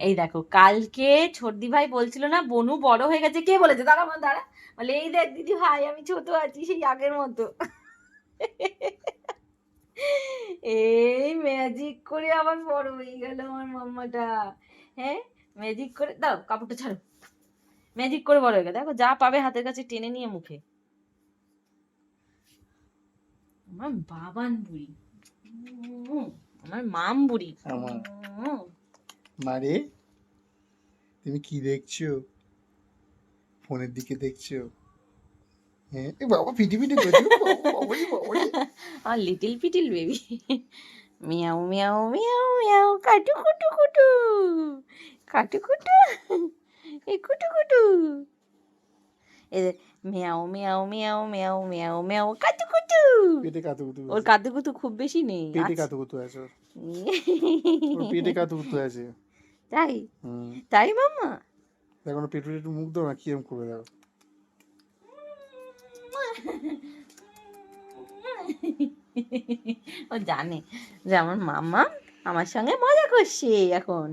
এই দেখো কালকে ছোটদি ভাই বলছিল না বনু বড় হয়ে গেছে কে বলেছে দাঁড়া মা দাঁড়া বলে এই দেখ দিদি ভাই আমি ছোট আছি সেই আগের মতো এই ম্যাজিক করে আবার বড় হয়ে গেল আমার মাম্মাটা হ্যাঁ ম্যাজিক করে দাও কাপড়টা ছাড়ো ম্যাজিক করে বড় হয়ে গেল দেখো যা পাবে হাতের কাছে টেনে নিয়ে মুখে আমার বাবান বুড়ি আমার মাম বুড়ি আমার। মারে? তুমি কি দেখছ? ফোনের দিকে দেখছ? হ্যাঁ? এ বাবা পিটি পিটি করছ বাবারে বাবারে লিটিল পিটিল baby. Miao Miao Miao Miao কাটু কুটু কুটু। কাটু কুটু। এই কুটু কুটু। এই যে মিয়াও Miao Miao Miao Miao Miao কাটু কুটু। পেটে কাতু কুতু ওর খুব বেশি নেই। পেটে আছে। কাতু কুতু আছে ওর। ওর পেটে কাতু কুতু আছে। তাই? তাই মাম্মা? দেখো না পেটুরি একটু মুখ দাও না কিরম করে দাও ও জানে যে আমার মাম্মা আমার সঙ্গে মজা করছে এখন।